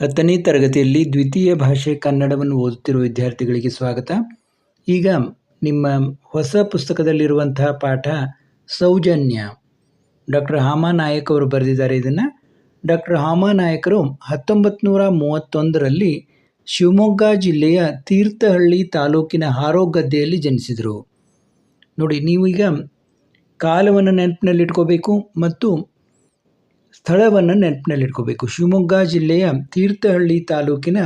ಹತ್ತನೇ ತರಗತಿಯಲ್ಲಿ ದ್ವಿತೀಯ ಭಾಷೆ ಕನ್ನಡವನ್ನು ಓದುತ್ತಿರುವ ವಿದ್ಯಾರ್ಥಿಗಳಿಗೆ ಸ್ವಾಗತ. ಈಗ ನಿಮ್ಮ ಹೊಸ ಪುಸ್ತಕದಲ್ಲಿರುವಂತಹ ಪಾಠ ಸೌಜನ್ಯ. ಡಾಕ್ಟರ್ ಹಾಮಾ ನಾಯಕ್ ಅವರು ಬರೆದಿದ್ದಾರೆ ಇದನ್ನು. ಡಾಕ್ಟರ್ ಹಾಮಾ ನಾಯಕರು ಹತ್ತೊಂಬತ್ತು ಮೂವತ್ತೊಂದರಲ್ಲಿ ಶಿವಮೊಗ್ಗ ಜಿಲ್ಲೆಯ ತೀರ್ಥಹಳ್ಳಿ ತಾಲೂಕಿನ ಹಾರೋಗದ್ದೆಯಲ್ಲಿ ಜನಿಸಿದರು. ನೋಡಿ, ನೀವು ಈಗ ಕಾಲವನ್ನು ನೆನಪಿನಲ್ಲಿಟ್ಕೋಬೇಕು ಮತ್ತು ಸ್ಥಳವನ್ನು ನೆನಪಿನಲ್ಲಿಟ್ಕೋಬೇಕು. ಶಿವಮೊಗ್ಗ ಜಿಲ್ಲೆಯ ತೀರ್ಥಹಳ್ಳಿ ತಾಲೂಕಿನ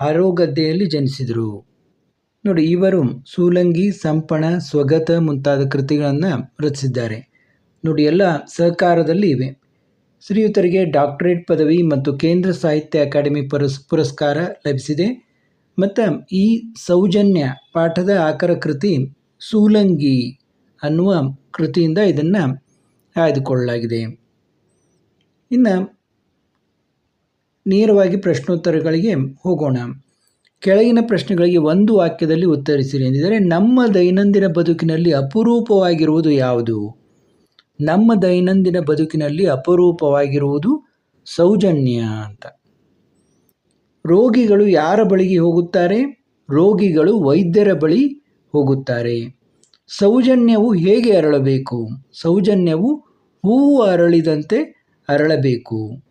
ಹರೋಗದ್ದೆಯಲ್ಲಿ ಜನಿಸಿದರು. ನೋಡಿ, ಇವರು ಸೂಲಂಗಿ, ಸಂಪಣ, ಸ್ವಗತ ಮುಂತಾದ ಕೃತಿಗಳನ್ನು ರಚಿಸಿದ್ದಾರೆ. ನೋಡಿ, ಎಲ್ಲ ಸಹಕಾರದಲ್ಲಿ ಇವೆ. ಶ್ರೀಯುತರಿಗೆ ಡಾಕ್ಟರೇಟ್ ಪದವಿ ಮತ್ತು ಕೇಂದ್ರ ಸಾಹಿತ್ಯ ಅಕಾಡೆಮಿ ಪುರಸ್, ಪುರಸ್ಕಾರ ಲಭಿಸಿದೆ. ಮತ್ತು ಈ ಸೌಜನ್ಯ ಪಾಠದ ಆಕರ ಕೃತಿ ಸೂಲಂಗಿ ಅನ್ನುವ ಕೃತಿಯಿಂದ ಇದನ್ನು ಆಯ್ದುಕೊಳ್ಳಲಾಗಿದೆ. ಇನ್ನು ನೇರವಾಗಿ ಪ್ರಶ್ನೋತ್ತರಗಳಿಗೆ ಹೋಗೋಣ. ಕೆಳಗಿನ ಪ್ರಶ್ನೆಗಳಿಗೆ ಒಂದು ವಾಕ್ಯದಲ್ಲಿ ಉತ್ತರಿಸಿರಿ ಎಂದಿದ್ದಾರೆ, ನಮ್ಮ ದೈನಂದಿನ ಬದುಕಿನಲ್ಲಿ ಅಪರೂಪವಾಗಿರುವುದು ಯಾವುದು? ನಮ್ಮ ದೈನಂದಿನ ಬದುಕಿನಲ್ಲಿ ಅಪರೂಪವಾಗಿರುವುದು ಸೌಜನ್ಯ ಅಂತ. ರೋಗಿಗಳು ಯಾರ ಬಳಿಗೆ ಹೋಗುತ್ತಾರೆ? ರೋಗಿಗಳು ವೈದ್ಯರ ಬಳಿ ಹೋಗುತ್ತಾರೆ. ಸೌಜನ್ಯವು ಹೇಗೆ ಅರಳಬೇಕು? ಸೌಜನ್ಯವು ಹೂವು ಅರಳಿದಂತೆ ಅರಳಬೇಕು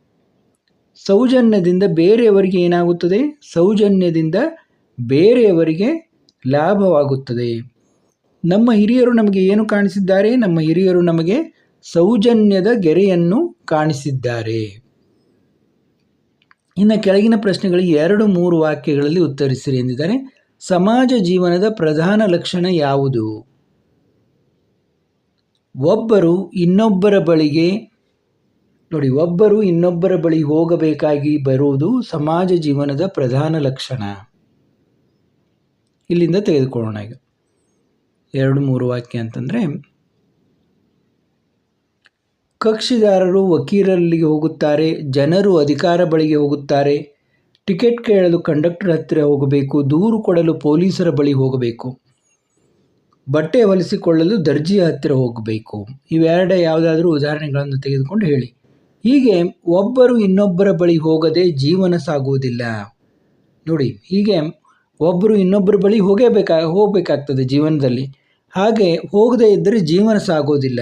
ಸೌಜನ್ಯದಿಂದ ಬೇರೆಯವರಿಗೆ ಏನಾಗುತ್ತದೆ? ಸೌಜನ್ಯದಿಂದ ಬೇರೆಯವರಿಗೆ ಲಾಭವಾಗುತ್ತದೆ. ನಮ್ಮ ಹಿರಿಯರು ನಮಗೆ ಏನು ಕಾಣಿಸಿದ್ದಾರೆ? ನಮ್ಮ ಹಿರಿಯರು ನಮಗೆ ಸೌಜನ್ಯದ ಗೆರೆಯನ್ನು ಕಾಣಿಸಿದ್ದಾರೆ. ಇನ್ನು ಕೆಳಗಿನ ಪ್ರಶ್ನೆಗಳಿಗೆ ಎರಡು ಮೂರು ವಾಕ್ಯಗಳಲ್ಲಿ ಉತ್ತರಿಸಿರಿ ಎಂದಿದ್ದಾರೆ. ಸಮಾಜ ಜೀವನದ ಪ್ರಧಾನ ಲಕ್ಷಣ ಯಾವುದು? ಒಬ್ಬರು ಇನ್ನೊಬ್ಬರ ಬಳಿಗೆ ನೋಡಿ, ಒಬ್ಬರು ಇನ್ನೊಬ್ಬರ ಬಳಿ ಹೋಗಬೇಕಾಗಿ ಬರುವುದು ಸಮಾಜ ಜೀವನದ ಪ್ರಧಾನ ಲಕ್ಷಣ. ಇಲ್ಲಿಂದ ತೆಗೆದುಕೊಳ್ಳೋಣ ಈಗ. ಎರಡು ಮೂರು ವಾಕ್ಯ ಅಂತಂದರೆ, ಕಕ್ಷಿದಾರರು ವಕೀಲರಲ್ಲಿಗೆ ಹೋಗುತ್ತಾರೆ, ಜನರು ಅಧಿಕಾರ ಬಳಿಗೆ ಹೋಗುತ್ತಾರೆ, ಟಿಕೆಟ್ ಕೇಳಲು ಕಂಡಕ್ಟರ್ ಹತ್ತಿರ ಹೋಗಬೇಕು, ದೂರು ಕೊಡಲು ಪೊಲೀಸರ ಬಳಿ ಹೋಗಬೇಕು, ಬಟ್ಟೆ ಹೊಲಿಸಿಕೊಳ್ಳಲು ದರ್ಜಿಯ ಹತ್ತಿರ ಹೋಗಬೇಕು. ಇವೆರಡೇ ಯಾವುದಾದ್ರೂ ಉದಾಹರಣೆಗಳನ್ನು ತೆಗೆದುಕೊಂಡು ಹೇಳಿ. ಹೀಗೆ ಒಬ್ಬರು ಇನ್ನೊಬ್ಬರ ಬಳಿ ಹೋಗದೆ ಜೀವನ ಸಾಗುವುದಿಲ್ಲ. ನೋಡಿ, ಹೀಗೆ ಒಬ್ಬರು ಇನ್ನೊಬ್ಬರ ಬಳಿ ಹೋಗೇಬೇಕಾ ಹೋಗಬೇಕಾಗ್ತದೆ ಜೀವನದಲ್ಲಿ. ಹಾಗೆ ಹೋಗದೇ ಇದ್ದರೆ ಜೀವನ ಸಾಗೋದಿಲ್ಲ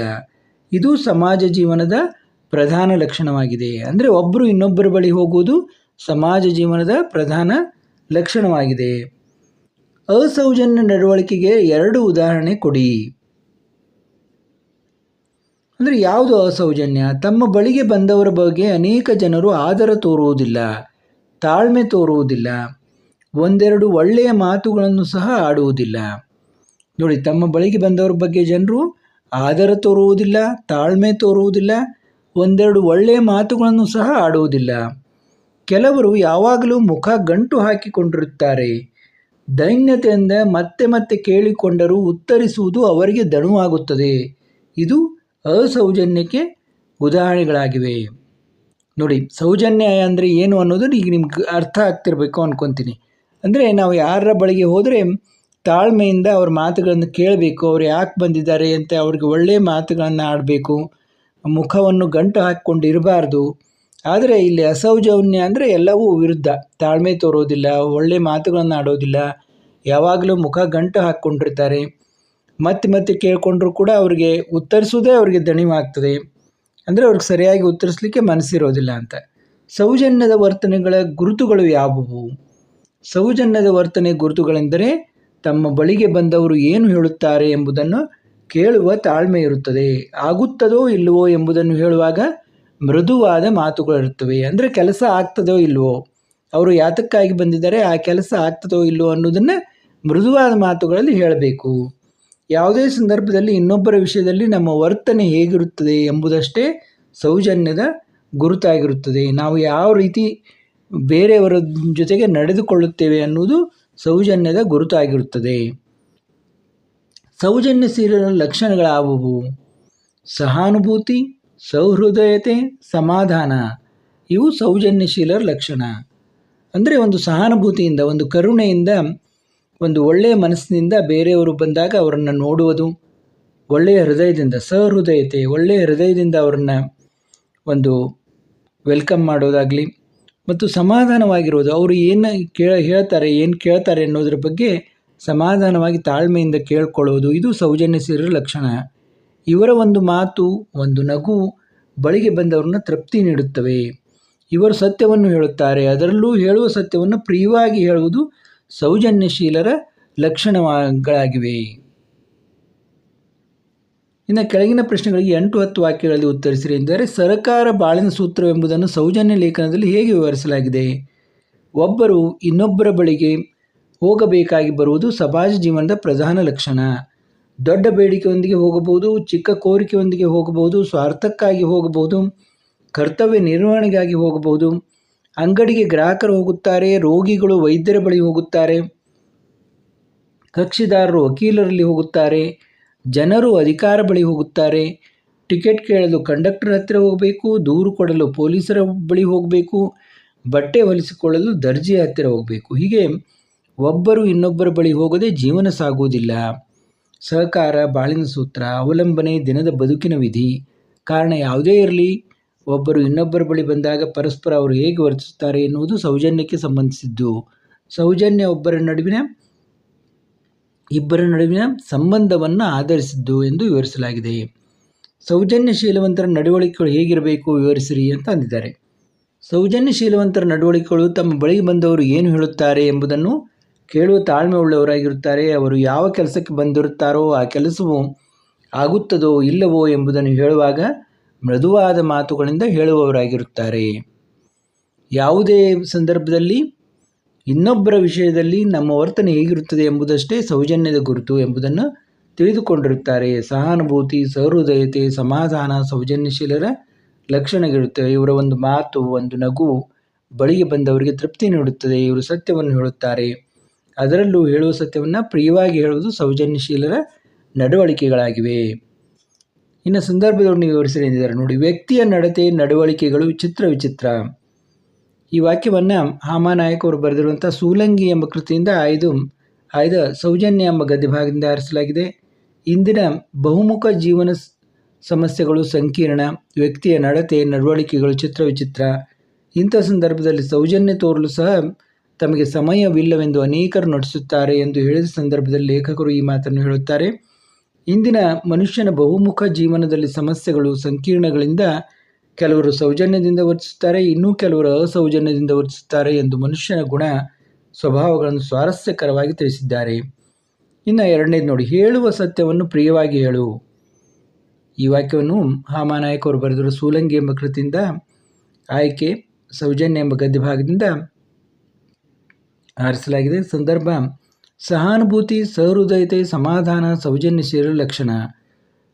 ಇದು ಸಮಾಜ ಜೀವನದ ಪ್ರಧಾನ ಲಕ್ಷಣವಾಗಿದೆ. ಅಂದರೆ ಒಬ್ಬರು ಇನ್ನೊಬ್ಬರ ಬಳಿ ಹೋಗುವುದು ಸಮಾಜ ಜೀವನದ ಪ್ರಧಾನ ಲಕ್ಷಣವಾಗಿದೆ. ಅಸೌಜನ್ಯ ನಡವಳಿಕೆಗೆ ಎರಡು ಉದಾಹರಣೆ ಕೊಡಿ. ಅಂದರೆ ಯಾವುದು ಅಸೌಜನ್ಯ? ತಮ್ಮ ಬಳಿಗೆ ಬಂದವರ ಬಗ್ಗೆ ಅನೇಕ ಜನರು ಆದರ ತೋರುವುದಿಲ್ಲ, ತಾಳ್ಮೆ ತೋರುವುದಿಲ್ಲ, ಒಂದೆರಡು ಒಳ್ಳೆಯ ಮಾತುಗಳನ್ನು ಸಹ ಆಡುವುದಿಲ್ಲ. ನೋಡಿ, ತಮ್ಮ ಬಳಿಗೆ ಬಂದವರ ಬಗ್ಗೆ ಜನರು ಆದರ ತೋರುವುದಿಲ್ಲ, ತಾಳ್ಮೆ ತೋರುವುದಿಲ್ಲ, ಒಂದೆರಡು ಒಳ್ಳೆಯ ಮಾತುಗಳನ್ನು ಸಹ ಆಡುವುದಿಲ್ಲ. ಕೆಲವರು ಯಾವಾಗಲೂ ಮುಖ ಗಂಟು ಹಾಕಿಕೊಂಡಿರುತ್ತಾರೆ. ದೈನ್ಯತೆಯಿಂದ ಮತ್ತೆ ಮತ್ತೆ ಕೇಳಿಕೊಂಡರೂ ಉತ್ತರಿಸುವುದು ಅವರಿಗೆ ದಣುವಾಗುತ್ತದೆ. ಇದು ಅಸೌಜನ್ಯಕ್ಕೆ ಉದಾಹರಣೆಗಳಾಗಿವೆ. ನೋಡಿ, ಸೌಜನ್ಯ ಅಂದರೆ ಏನು ಅನ್ನೋದು ಈಗ ನಿಮ್ಗೆ ಅರ್ಥ ಆಗ್ತಿರ್ಬೇಕು ಅಂದ್ಕೊತೀನಿ ಅಂದರೆ ನಾವು ಯಾರ ಬಳಿಗೆ ಹೋದರೆ ತಾಳ್ಮೆಯಿಂದ ಅವ್ರ ಮಾತುಗಳನ್ನು ಕೇಳಬೇಕು, ಅವ್ರು ಯಾಕೆ ಬಂದಿದ್ದಾರೆ ಅಂತ ಅವ್ರಿಗೆ ಒಳ್ಳೆಯ ಮಾತುಗಳನ್ನು ಆಡಬೇಕು, ಮುಖವನ್ನು ಗಂಟು ಹಾಕ್ಕೊಂಡು ಇರಬಾರ್ದು ಆದರೆ ಇಲ್ಲಿ ಅಸೌಜನ್ಯ ಅಂದರೆ ಎಲ್ಲವೂ ವಿರುದ್ಧ. ತಾಳ್ಮೆ ತೋರೋದಿಲ್ಲ ಒಳ್ಳೆಯ ಮಾತುಗಳನ್ನು ಆಡೋದಿಲ್ಲ. ಯಾವಾಗಲೂ ಮುಖ ಗಂಟು ಹಾಕ್ಕೊಂಡಿರ್ತಾರೆ. ಮತ್ತೆ ಮತ್ತೆ ಕೇಳಿಕೊಂಡ್ರೂ ಕೂಡ ಅವರಿಗೆ ಉತ್ತರಿಸೋದೇ ಅವ್ರಿಗೆ ದಣಿವಾಗ್ತದೆ. ಅಂದರೆ ಅವ್ರಿಗೆ ಸರಿಯಾಗಿ ಉತ್ತರಿಸಲಿಕ್ಕೆ ಮನಸ್ಸಿರೋದಿಲ್ಲ ಅಂತ. ಸೌಜನ್ಯದ ವರ್ತನೆಗಳ ಗುರುತುಗಳು ಯಾವುವು? ಸೌಜನ್ಯದ ವರ್ತನೆ ಗುರುತುಗಳೆಂದರೆ ತಮ್ಮ ಬಳಿಗೆ ಬಂದವರು ಏನು ಹೇಳುತ್ತಾರೆ ಎಂಬುದನ್ನು ಕೇಳುವ ತಾಳ್ಮೆ ಇರುತ್ತದೆ. ಆಗುತ್ತದೋ ಇಲ್ಲವೋ ಎಂಬುದನ್ನು ಹೇಳುವಾಗ ಮೃದುವಾದ ಮಾತುಗಳಿರುತ್ತವೆ ಅಂದರೆ ಕೆಲಸ ಆಗ್ತದೋ ಇಲ್ಲವೋ? ಅವರು ಯಾತಕ್ಕಾಗಿ ಬಂದಿದ್ದಾರೆ? ಆ ಕೆಲಸ ಆಗ್ತದೋ ಇಲ್ಲವೋ ಅನ್ನೋದನ್ನು ಮೃದುವಾದ ಮಾತುಗಳಲ್ಲಿ ಹೇಳಬೇಕು. ಯಾವುದೇ ಸಂದರ್ಭದಲ್ಲಿ ಇನ್ನೊಬ್ಬರ ವಿಷಯದಲ್ಲಿ ನಮ್ಮ ವರ್ತನೆ ಹೇಗಿರುತ್ತದೆ ಎಂಬುದಷ್ಟೇ ಸೌಜನ್ಯದ ಗುರುತಾಗಿರುತ್ತದೆ. ನಾವು ಯಾವ ರೀತಿ ಬೇರೆಯವರ ಜೊತೆಗೆ ನಡೆದುಕೊಳ್ಳುತ್ತೇವೆ ಅನ್ನುವುದು ಸೌಜನ್ಯದ ಗುರುತಾಗಿರುತ್ತದೆ. ಸೌಜನ್ಯ ಸೌಜನ್ಯಶೀಲ ಲಕ್ಷಣಗಳಾವುವು? ಸಹಾನುಭೂತಿ, ಸೌಹೃದಯತೆ, ಸಮಾಧಾನ. ಇವು ಸೌಜನ್ಯಶೀಲರ ಲಕ್ಷಣ. ಅಂದರೆ ಒಂದು ಸಹಾನುಭೂತಿಯಿಂದ, ಒಂದು ಕರುಣೆಯಿಂದ ಒಂದು ಒಳ್ಳೆಯ ಮನಸ್ಸಿನಿಂದ ಬೇರೆಯವರು ಬಂದಾಗ ಅವರನ್ನು ನೋಡುವುದು, ಒಳ್ಳೆಯ ಹೃದಯದಿಂದ, ಸಹೃದಯತೆ, ಒಳ್ಳೆಯ ಹೃದಯದಿಂದ ಅವರನ್ನು ಒಂದು ವೆಲ್ಕಮ್ ಮಾಡೋದಾಗಲಿ ಮತ್ತು ಸಮಾಧಾನವಾಗಿರೋದು. ಅವರು ಏನು ಕೇಳ, ಹೇಳ್ತಾರೆ, ಏನು ಕೇಳ್ತಾರೆ ಅನ್ನೋದ್ರ ಬಗ್ಗೆ ಸಮಾಧಾನವಾಗಿ ತಾಳ್ಮೆಯಿಂದ ಕೇಳ್ಕೊಳ್ಳೋದು, ಇದು ಸೌಜನ್ಯಶೀಲರ ಲಕ್ಷಣ. ಇವರ ಒಂದು ಮಾತು, ಒಂದು ನಗು ಬಳಿಗೆ ಬಂದವರನ್ನ ತೃಪ್ತಿ ನೀಡುತ್ತವೆ. ಇವರು ಸತ್ಯವನ್ನು ಹೇಳುತ್ತಾರೆ, ಅದರಲ್ಲೂ ಹೇಳುವ ಸತ್ಯವನ್ನು ಪ್ರಿಯವಾಗಿ ಹೇಳುವುದು ಸೌಜನ್ಯಶೀಲರ ಲಕ್ಷಣಗಳಾಗಿವೆ. ಇನ್ನು ಕೆಳಗಿನ ಪ್ರಶ್ನೆಗಳಿಗೆ ಎಂಟು ಹತ್ತು ವಾಕ್ಯಗಳಲ್ಲಿ ಉತ್ತರಿಸಿರಿ ಎಂದರೆ, ಸರಕಾರ ಬಾಳಿನ ಸೂತ್ರವೆಂಬುದನ್ನು ಸೌಜನ್ಯ ಲೇಖನದಲ್ಲಿ ಹೇಗೆ ವಿವರಿಸಲಾಗಿದೆ? ಒಬ್ಬರು ಇನ್ನೊಬ್ಬರ ಬಳಿಗೆ ಹೋಗಬೇಕಾಗಿ ಬರುವುದು ಸಮಾಜ ಜೀವನದ ಪ್ರಧಾನ ಲಕ್ಷಣ. ದೊಡ್ಡ ಬೇಡಿಕೆಯೊಂದಿಗೆ ಹೋಗಬಹುದು, ಚಿಕ್ಕ ಕೋರಿಕೆಯೊಂದಿಗೆ ಹೋಗಬಹುದು, ಸ್ವಾರ್ಥಕ್ಕಾಗಿ ಹೋಗಬಹುದು, ಕರ್ತವ್ಯ ನಿರ್ವಹಣೆಗಾಗಿ ಹೋಗಬಹುದು ಅಂಗಡಿಗೆ ಗ್ರಾಹಕರು ಹೋಗುತ್ತಾರೆ, ರೋಗಿಗಳು ವೈದ್ಯರ ಬಳಿ ಹೋಗುತ್ತಾರೆ, ಕಕ್ಷಿದಾರರು ವಕೀಲರಲ್ಲಿ ಹೋಗುತ್ತಾರೆ, ಜನರು ಅಧಿಕಾರ ಬಳಿ ಹೋಗುತ್ತಾರೆ, ಟಿಕೆಟ್ ಕೇಳಲು ಕಂಡಕ್ಟರ್ ಹತ್ತಿರ ಹೋಗಬೇಕು, ದೂರು ಕೊಡಲು ಪೊಲೀಸರ ಬಳಿ ಹೋಗಬೇಕು, ಬಟ್ಟೆ ಹೊಲಿಸಿಕೊಳ್ಳಲು ದರ್ಜಿ ಹತ್ತಿರ ಹೋಗಬೇಕು. ಹೀಗೆ ಒಬ್ಬರು ಇನ್ನೊಬ್ಬರ ಬಳಿ ಹೋಗದೆ ಜೀವನ ಸಾಗುವುದಿಲ್ಲ. ಸಹಕಾರ, ಬಾಳಿನ ಸೂತ್ರ, ಅವಲಂಬನೆ, ದಿನದ ಬದುಕಿನ ವಿಧಿ, ಕಾರಣ ಯಾವುದೇ ಇರಲಿ. ಒಬ್ಬರು ಇನ್ನೊಬ್ಬರ ಬಳಿ ಬಂದಾಗ ಪರಸ್ಪರ ಅವರು ಹೇಗೆ ವರ್ತಿಸುತ್ತಾರೆ ಎನ್ನುವುದು ಸೌಜನ್ಯಕ್ಕೆ ಸಂಬಂಧಿಸಿದ್ದು. ಸೌಜನ್ಯ ಒಬ್ಬರ ನಡುವಿನ, ಇಬ್ಬರ ನಡುವಿನ ಸಂಬಂಧವನ್ನು ಆಧರಿಸಿದ್ದು ಎಂದು ವಿವರಿಸಲಾಗಿದೆ. ಸೌಜನ್ಯಶೀಲವಂತರ ನಡವಳಿಕೆಗಳು ಹೇಗಿರಬೇಕು ವಿವರಿಸಿರಿ ಅಂತ ಅಂದಿದ್ದಾರೆ. ಸೌಜನ್ಯಶೀಲವಂತರ ನಡವಳಿಕೆಗಳು ತಮ್ಮ ಬಳಿಗೆ ಬಂದವರು ಏನು ಹೇಳುತ್ತಾರೆ ಎಂಬುದನ್ನು ಕೇಳುವ ತಾಳ್ಮೆ ಉಳ್ಳವರಾಗಿರುತ್ತಾರೆ. ಅವರು ಯಾವ ಕೆಲಸಕ್ಕೆ ಬಂದಿರುತ್ತಾರೋ ಆ ಕೆಲಸವು ಆಗುತ್ತದೋ ಇಲ್ಲವೋ ಎಂಬುದನ್ನು ಹೇಳುವಾಗ ಮೃದುವಾದ ಮಾತುಗಳಿಂದ ಹೇಳುವವರಾಗಿರುತ್ತಾರೆ. ಯಾವುದೇ ಸಂದರ್ಭದಲ್ಲಿ, ಇನ್ನೊಬ್ಬರ ವಿಷಯದಲ್ಲಿ ನಮ್ಮ ವರ್ತನೆ ಹೇಗಿರುತ್ತದೆ ಎಂಬುದಷ್ಟೇ ಸೌಜನ್ಯದ ಗುರುತು ಎಂಬುದನ್ನು ತಿಳಿದುಕೊಂಡಿರುತ್ತಾರೆ. ಸಹಾನುಭೂತಿ, ಸಹೃದಯತೆ, ಸಮಾಧಾನ, ಸೌಜನ್ಯಶೀಲರ ಲಕ್ಷಣಗಳಿರುತ್ತವೆ. ಇವರ ಒಂದು ಮಾತು, ಒಂದು ನಗು ಬಳಿಗೆ ಬಂದವರಿಗೆ ತೃಪ್ತಿ ನೀಡುತ್ತದೆ. ಇವರು ಸತ್ಯವನ್ನು ಹೇಳುತ್ತಾರೆ. ಅದರಲ್ಲೂ ಹೇಳುವ ಸತ್ಯವನ್ನು ಪ್ರಿಯವಾಗಿ ಹೇಳುವುದು ಸೌಜನ್ಯಶೀಲರ ನಡವಳಿಕೆಗಳಾಗಿವೆ. ಇನ್ನು ಸಂದರ್ಭದೊಡನೆ ಎಂದಿದ್ದಾರೆ ನೋಡಿ, ವ್ಯಕ್ತಿಯ ನಡತೆ, ನಡವಳಿಕೆಗಳು ವಿಚಿತ್ರ ವಿಚಿತ್ರ. ಈ ವಾಕ್ಯವನ್ನು ಹಾಮಾನಾಯಕ್ ಅವರು ಬರೆದಿರುವಂಥ ಸೂಲಂಗಿ ಎಂಬ ಕೃತಿಯಿಂದ ಆಯ್ದು ಆಯ್ದ ಸೌಜನ್ಯ ಎಂಬ ಗದ್ಯ ಭಾಗದಿಂದ ಆರಿಸಲಾಗಿದೆ. ಇಂದಿನ ಬಹುಮುಖ ಜೀವನ ಸಮಸ್ಯೆಗಳು, ಸಂಕೀರ್ಣ, ವ್ಯಕ್ತಿಯ ನಡತೆ, ನಡವಳಿಕೆಗಳು ಚಿತ್ರ ವಿಚಿತ್ರ. ಇಂಥ ಸಂದರ್ಭದಲ್ಲಿ ಸೌಜನ್ಯ ತೋರಲು ಸಹ ತಮಗೆ ಸಮಯವಿಲ್ಲವೆಂದು ಅನೇಕರು ನಡೆಸುತ್ತಾರೆ ಎಂದು ಹೇಳಿದ ಸಂದರ್ಭದಲ್ಲಿ ಲೇಖಕರು ಈ ಮಾತನ್ನು ಹೇಳುತ್ತಾರೆ. ಇಂದಿನ ಮನುಷ್ಯನ ಬಹುಮುಖ ಜೀವನದಲ್ಲಿ ಸಮಸ್ಯೆಗಳು, ಸಂಕೀರ್ಣಗಳಿಂದ ಕೆಲವರು ಸೌಜನ್ಯದಿಂದ ವರ್ತಿಸುತ್ತಾರೆ, ಇನ್ನೂ ಕೆಲವರು ಅಸೌಜನ್ಯದಿಂದ ವರ್ತಿಸುತ್ತಾರೆ ಎಂದು ಮನುಷ್ಯನ ಗುಣ, ಸ್ವಭಾವಗಳನ್ನು ಸ್ವಾರಸ್ಯಕರವಾಗಿ ತಿಳಿಸಿದ್ದಾರೆ. ಇನ್ನು ಎರಡನೇದು ನೋಡಿ, ಹೇಳುವ ಸತ್ಯವನ್ನು ಪ್ರಿಯವಾಗಿ ಹೇಳು. ಈ ವಾಕ್ಯವನ್ನು ಹಾಮಾನಾಯಕವರು ಬರೆದರು ಸೂಲಂಗಿ ಎಂಬ ಕೃತಿಯಿಂದ, ಆಯ್ಕೆ, ಸೌಜನ್ಯ ಎಂಬ ಗದ್ಯಭಾಗದಿಂದ ಆರಿಸಲಾಗಿದೆ. ಸಂದರ್ಭ ಸಹಾನುಭೂತಿ, ಸಹೃದಯತೆ, ಸಮಾಧಾನ ಸೌಜನ್ಯಶೀಲರ ಲಕ್ಷಣ.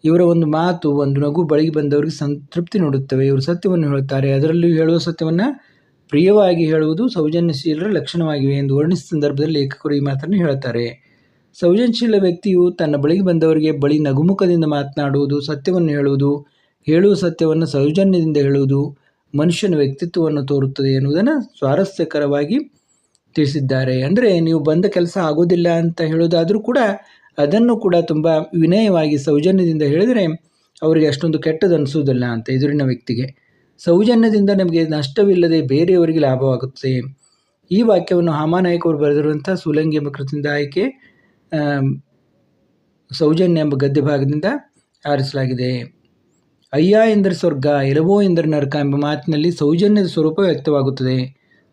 ಇವರ ಒಂದು ಮಾತು, ಒಂದು ನಗು ಬಳಿಗೆ ಬಂದವರಿಗೆ ಸಂತೃಪ್ತಿ ನೋಡುತ್ತವೆ. ಇವರು ಸತ್ಯವನ್ನು ಹೇಳುತ್ತಾರೆ. ಅದರಲ್ಲೂ ಹೇಳುವ ಸತ್ಯವನ್ನು ಪ್ರಿಯವಾಗಿ ಹೇಳುವುದು ಸೌಜನ್ಯಶೀಲರ ಲಕ್ಷಣವಾಗಿವೆ ಎಂದು ವರ್ಣಿಸಿದ ಸಂದರ್ಭದಲ್ಲಿ ಲೇಖಕರು ಈ ಮಾತನ್ನು ಹೇಳುತ್ತಾರೆ. ಸೌಜನ್ಯಶೀಲ ವ್ಯಕ್ತಿಯು ತನ್ನ ಬಳಿಗೆ ಬಂದವರಿಗೆ ಬಳಿ ನಗುಮುಖದಿಂದ ಮಾತನಾಡುವುದು, ಸತ್ಯವನ್ನು ಹೇಳುವುದು, ಹೇಳುವ ಸತ್ಯವನ್ನು ಸೌಜನ್ಯದಿಂದ ಹೇಳುವುದು ಮನುಷ್ಯನ ವ್ಯಕ್ತಿತ್ವವನ್ನು ತೋರುತ್ತದೆ ಎನ್ನುವುದನ್ನು ಸ್ವಾರಸ್ಯಕರವಾಗಿ ತಿಳಿಸಿದ್ದಾರೆ. ಅಂದರೆ ನೀವು ಬಂದ ಕೆಲಸ ಆಗೋದಿಲ್ಲ ಅಂತ ಹೇಳೋದಾದರೂ ಕೂಡ ಅದನ್ನು ಕೂಡ ತುಂಬ ವಿನಯವಾಗಿ, ಸೌಜನ್ಯದಿಂದ ಹೇಳಿದರೆ ಅವರಿಗೆ ಅಷ್ಟೊಂದು ಕೆಟ್ಟದ್ದು ಅನಿಸೋದಿಲ್ಲ ಅಂತ ಎದುರಿನ ವ್ಯಕ್ತಿಗೆ. ಸೌಜನ್ಯದಿಂದ ನಮಗೆ ನಷ್ಟವಿಲ್ಲದೆ ಬೇರೆಯವರಿಗೆ ಲಾಭವಾಗುತ್ತೆ. ಈ ವಾಕ್ಯವನ್ನು ಹಾಮಾನಾಯಕ್ ಅವರು ಬರೆದಿರುವಂಥ ಸುಲಂಗಿ ಎಂಬ ಕೃತಿಯಿಂದ ಆಯ್ಕೆ ಸೌಜನ್ಯ ಎಂಬ ಗದ್ಯ ಭಾಗದಿಂದ ಆರಿಸಲಾಗಿದೆ. ಅಯ್ಯ ಎಂದರೆ ಸ್ವರ್ಗ ಎಲವೋ ಎಂದರೆ ನರಕ ಎಂಬ ಮಾತಿನಲ್ಲಿ ಸೌಜನ್ಯದ ಸ್ವರೂಪ ವ್ಯಕ್ತವಾಗುತ್ತದೆ.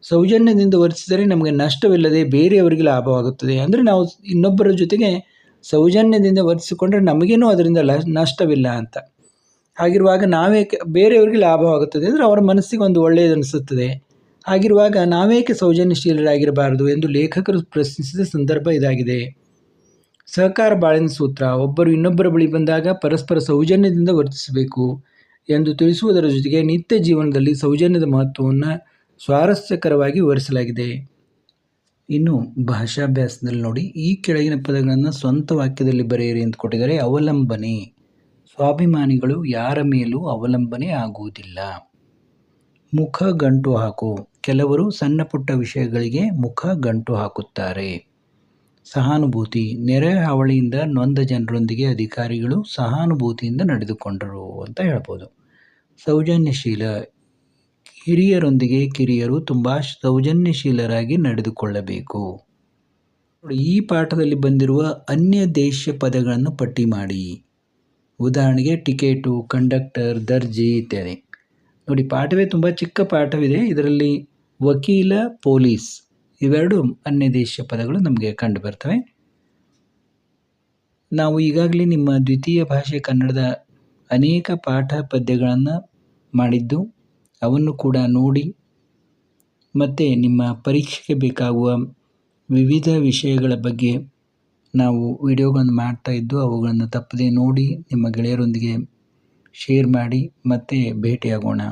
ಸೌಜನ್ಯದಿಂದ ವರ್ತಿಸಿದರೆ ನಮಗೆ ನಷ್ಟವಿಲ್ಲದೆ ಬೇರೆಯವರಿಗೆ ಲಾಭವಾಗುತ್ತದೆ. ಅಂದರೆ ನಾವು ಇನ್ನೊಬ್ಬರ ಜೊತೆಗೆ ಸೌಜನ್ಯದಿಂದ ವರ್ತಿಸಿಕೊಂಡ್ರೆ ನಮಗೇನೂ ಅದರಿಂದ ಲ, ನಷ್ಟವಿಲ್ಲ ಅಂತ. ಹಾಗಿರುವಾಗ ನಾವೇಕೆ ಬೇರೆಯವರಿಗೆ ಲಾಭವಾಗುತ್ತದೆ ಅಂದರೆ ಅವರ ಮನಸ್ಸಿಗೆ ಒಂದು ಒಳ್ಳೆಯದನಿಸುತ್ತದೆ ಹಾಗಿರುವಾಗ ನಾವೇಕೆ ಸೌಜನ್ಯಶೀಲರಾಗಿರಬಾರದು ಎಂದು ಲೇಖಕರು ಪ್ರಶ್ನಿಸಿದ ಸಂದರ್ಭ ಇದಾಗಿದೆ. ಸಹಕಾರ ಬಾಳಿನ ಸೂತ್ರ, ಒಬ್ಬರು ಇನ್ನೊಬ್ಬರ ಬಳಿ ಬಂದಾಗ ಪರಸ್ಪರ ಸೌಜನ್ಯದಿಂದ ವರ್ತಿಸಬೇಕು ಎಂದು ತಿಳಿಸುವುದರ ಜೊತೆಗೆ ನಿತ್ಯ ಜೀವನದಲ್ಲಿ ಸೌಜನ್ಯದ ಮಹತ್ವವನ್ನು ಸ್ವಾರಸ್ಯಕರವಾಗಿ ವಿವರಿಸಲಾಗಿದೆ. ಇನ್ನು ಭಾಷಾಭ್ಯಾಸದಲ್ಲಿ ನೋಡಿ, ಈ ಕೆಳಗಿನ ಪದಗಳನ್ನು ಸ್ವಂತ ವಾಕ್ಯದಲ್ಲಿ ಬರೆಯಿರಿ ಅಂತ ಕೊಟ್ಟಿದ್ದಾರೆ. ಅವಲಂಬನೆ. ಸ್ವಾಭಿಮಾನಿಗಳು ಯಾರ ಮೇಲೂ ಅವಲಂಬನೆ ಆಗುವುದಿಲ್ಲ. ಮುಖ ಗಂಟು ಹಾಕು. ಕೆಲವರು ಸಣ್ಣ ಪುಟ್ಟ ವಿಷಯಗಳಿಗೆ ಮುಖ ಗಂಟು ಹಾಕುತ್ತಾರೆ. ಸಹಾನುಭೂತಿ. ನೆರೆ ಹಾವಳಿಯಿಂದ ನೊಂದ ಜನರೊಂದಿಗೆ ಅಧಿಕಾರಿಗಳು ಸಹಾನುಭೂತಿಯಿಂದ ನಡೆದುಕೊಂಡರು ಅಂತ ಹೇಳ್ಬೋದು. ಸೌಜನ್ಯಶೀಲ. ಹಿರಿಯರೊಂದಿಗೆ ಕಿರಿಯರು ತುಂಬ ಸೌಜನ್ಯಶೀಲರಾಗಿ ನಡೆದುಕೊಳ್ಳಬೇಕು. ನೋಡಿ, ಈ ಪಾಠದಲ್ಲಿ ಬಂದಿರುವ ಅನ್ಯ ದೇಶ ಪದಗಳನ್ನು ಪಟ್ಟಿ ಮಾಡಿ. ಉದಾಹರಣೆಗೆ ಟಿಕೆಟು ಕಂಡಕ್ಟರ್ ದರ್ಜಿ ಇತ್ಯಾದಿ. ನೋಡಿ ಪಾಠವೇ ತುಂಬ ಚಿಕ್ಕ ಪಾಠವಿದೆ. ಇದರಲ್ಲಿ ವಕೀಲ ಪೊಲೀಸ್ ಇವೆರಡು ಅನ್ಯ ದೇಶ ಪದಗಳು ನಮಗೆ ಕಂಡು ಬರ್ತವೆ. ನಾವು ಈಗಾಗಲೇ ನಿಮ್ಮ ದ್ವಿತೀಯ ಭಾಷೆ ಕನ್ನಡದ ಅನೇಕ ಪಾಠ ಪದ್ಯಗಳನ್ನು ಮಾಡಿದ್ದು. ಅವನ್ನು ಕೂಡ ನೋಡಿ ಮತ್ತು ನಿಮ್ಮ ಪರೀಕ್ಷೆಗೆ ಬೇಕಾಗುವ ವಿವಿಧ ವಿಷಯಗಳ ಬಗ್ಗೆ ನಾವು ವಿಡಿಯೋಗಳನ್ನು ಮಾಡ್ತಾ ಇದ್ದು ಅವುಗಳನ್ನು ತಪ್ಪದೇ ನೋಡಿ ನಿಮ್ಮ ಗೆಳೆಯರೊಂದಿಗೆ ಶೇರ್ ಮಾಡಿ ಮತ್ತೆ ಭೇಟಿಯಾಗೋಣ.